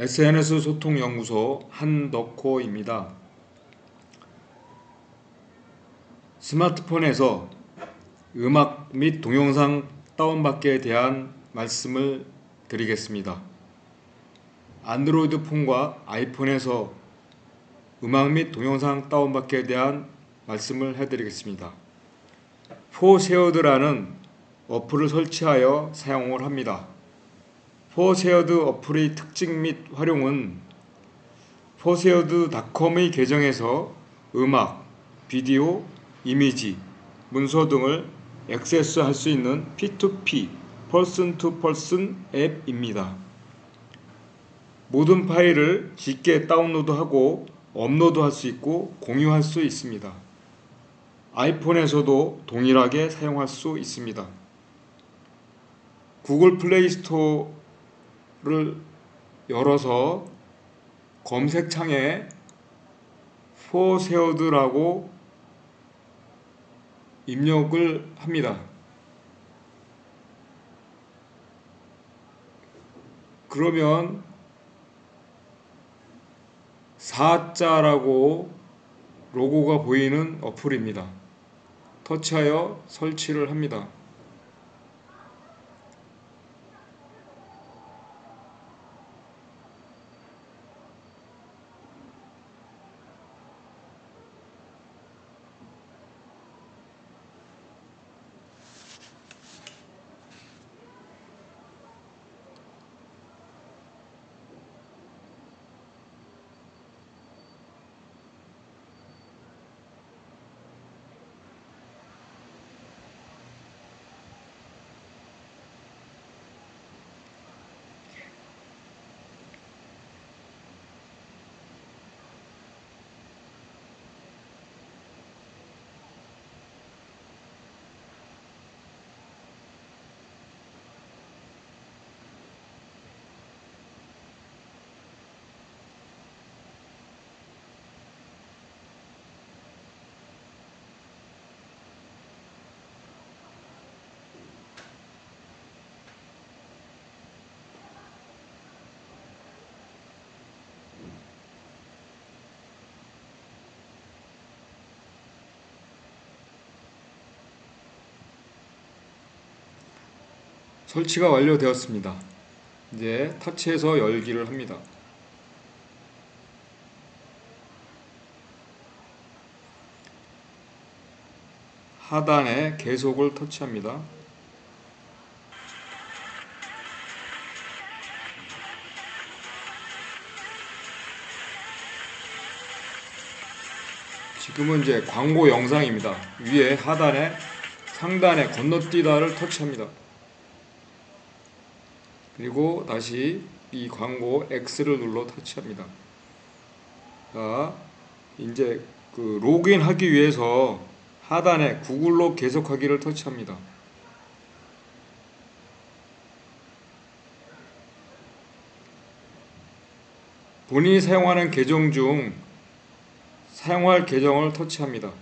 SNS 소통연구소 한덕호입니다. 스마트폰에서 음악 및 동영상 다운받기에 대한 말씀을 드리겠습니다. 안드로이드 폰과 아이폰에서 음악 및 동영상 다운받기에 대한 말씀을 해드리겠습니다. 포쉐어드라는 어플을 설치하여 사용을 합니다. 포쉐어드 어플의 특징 및 활용은 포쉐어드닷컴의 계정에서 음악, 비디오, 이미지, 문서 등을 액세스할 수 있는 P2P (Person to Person) 앱입니다. 모든 파일을 쉽게 다운로드하고 업로드할 수 있고 공유할 수 있습니다. 아이폰에서도 동일하게 사용할 수 있습니다. 구글 플레이 스토어 를 열어서 검색창에 포세어드라고 입력을 합니다. 그러면 4자라고 로고가 보이는 어플입니다. 터치하여 설치를 합니다. 설치가 완료되었습니다. 이제 터치해서 열기를 합니다. 하단에 계속을 터치합니다. 지금은 이제 광고 영상입니다. 위에 하단에 상단에 건너뛰다를 터치합니다. 그리고 다시 이 광고 X를 눌러 터치합니다. 자, 이제 그 로그인 하기 위해서 하단에 구글로 계속하기를 터치합니다. 본인이 사용하는 계정 중 사용할 계정을 터치합니다.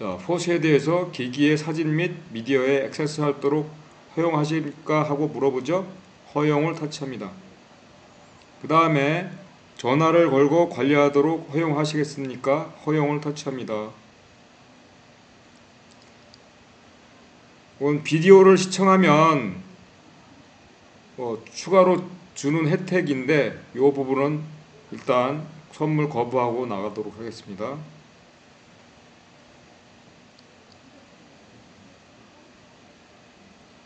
자, 포시에 대해서 기기의 사진 및 미디어에 액세스하도록 허용하실까 하고 물어보죠. 허용을 터치합니다. 그 다음에 전화를 걸고 관리하도록 허용하시겠습니까? 허용을 터치합니다. 이건 비디오를 시청하면 뭐 추가로 주는 혜택인데 이 부분은 일단 선물 거부하고 나가도록 하겠습니다.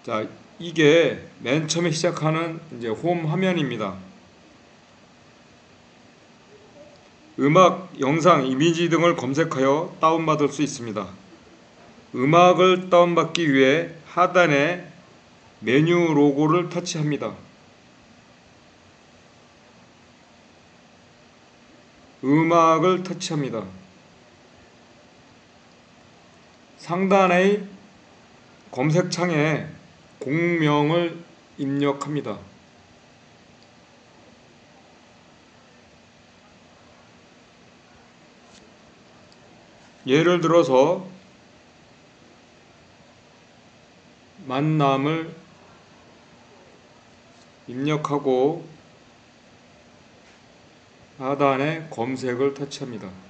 자, 이게 맨 처음에 시작하는 이제 홈 화면입니다. 음악, 영상, 이미지 등을 검색하여 다운받을 수 있습니다. 음악을 다운받기 위해 하단에 메뉴 로고를 터치합니다. 음악을 터치합니다. 상단의 검색창에 공명을 입력합니다. 예를 들어서 만남을 입력하고 하단에 검색을 터치합니다.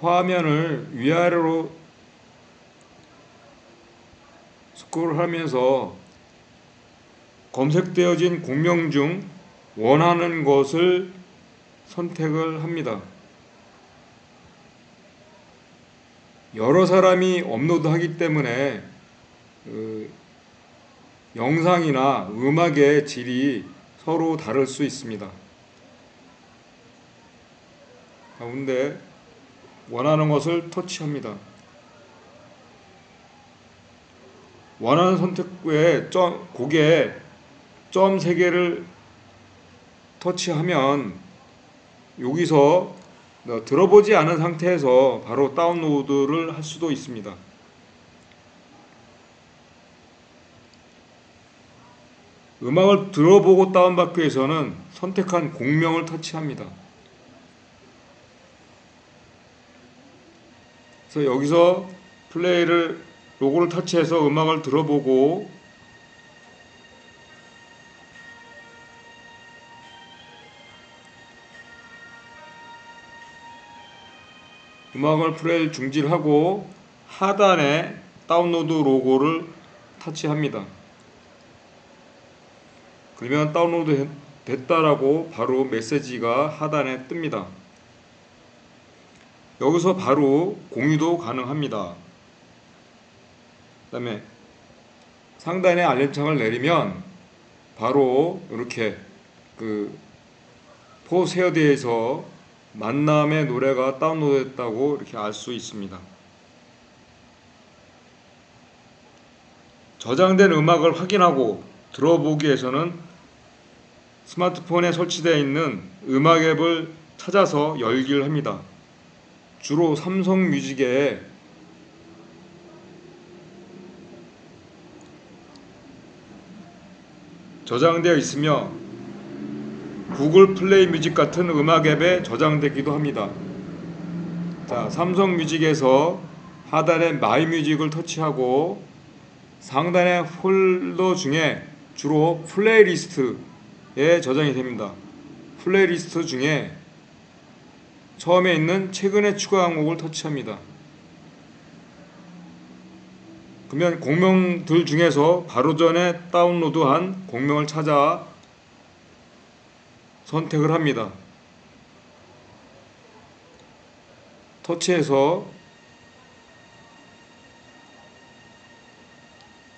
화면을 위아래로 스크롤 하면서 검색되어진 공명 중 원하는 것을 선택을 합니다. 여러 사람이 업로드하기 때문에 그 영상이나 음악의 질이 서로 다를 수 있습니다. 가운데 원하는 것을 터치합니다. 원하는 선택 후에 점, 곡에 점 3개를 터치하면 여기서 들어보지 않은 상태에서 바로 다운로드를 할 수도 있습니다. 음악을 들어보고 다운받기 위해서는 선택한 곡명을 터치합니다. 그래서 여기서 플레이를 로고를 터치해서 음악을 들어보고 음악을 플레이 중지하고 하단에 다운로드 로고를 터치합니다. 그러면 다운로드 됐다라고 바로 메시지가 하단에 뜹니다. 여기서 바로 공유도 가능합니다. 그 다음에 상단에 알림창을 내리면 바로 이렇게 그 포세어드에서 만남의 노래가 다운로드됐다고 이렇게 알 수 있습니다. 저장된 음악을 확인하고 들어보기 위해서는 스마트폰에 설치되어 있는 음악 앱을 찾아서 열기를 합니다. 주로 삼성 뮤직에 저장되어 있으며 구글 플레이 뮤직 같은 음악 앱에 저장되기도 합니다. 자, 삼성 뮤직에서 하단에 마이 뮤직을 터치하고 상단의 폴더 중에 주로 플레이리스트에 저장이 됩니다. 플레이리스트 중에 처음에 있는 최근에 추가한 곡을 터치합니다. 그러면 공명들 중에서 바로 전에 다운로드한 공명을 찾아 선택을 합니다. 터치해서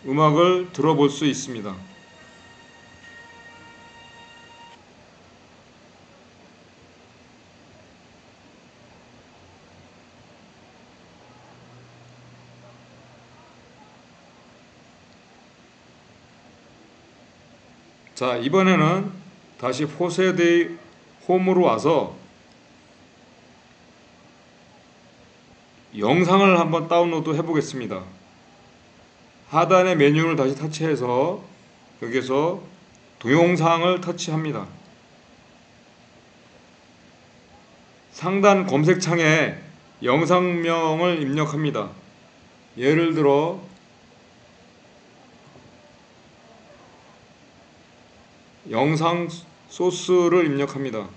음악을 들어볼 수 있습니다. 자, 이번에는 다시 포세데이 홈으로 와서 영상을 한번 다운로드 해 보겠습니다. 하단의 메뉴를 다시 터치해서 여기서 동영상을 터치합니다. 상단 검색창에 영상명을 입력합니다. 예를 들어 영상 소스를 입력합니다.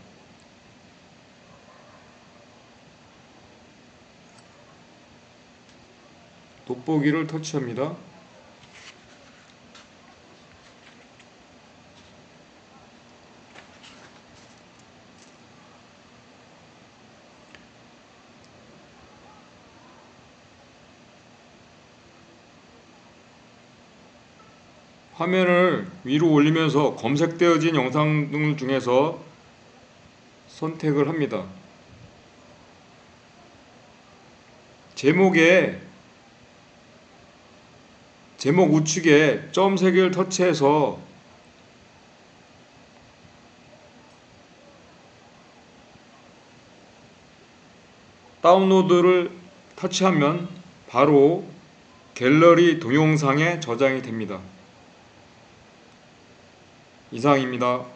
돋보기를 터치합니다. 화면을 위로 올리면서 검색되어진 영상 등 중에서 선택을 합니다. 제목에 제목 우측에 점 3개를 터치해서 다운로드를 터치하면 바로 갤러리 동영상에 저장이 됩니다. 이상입니다.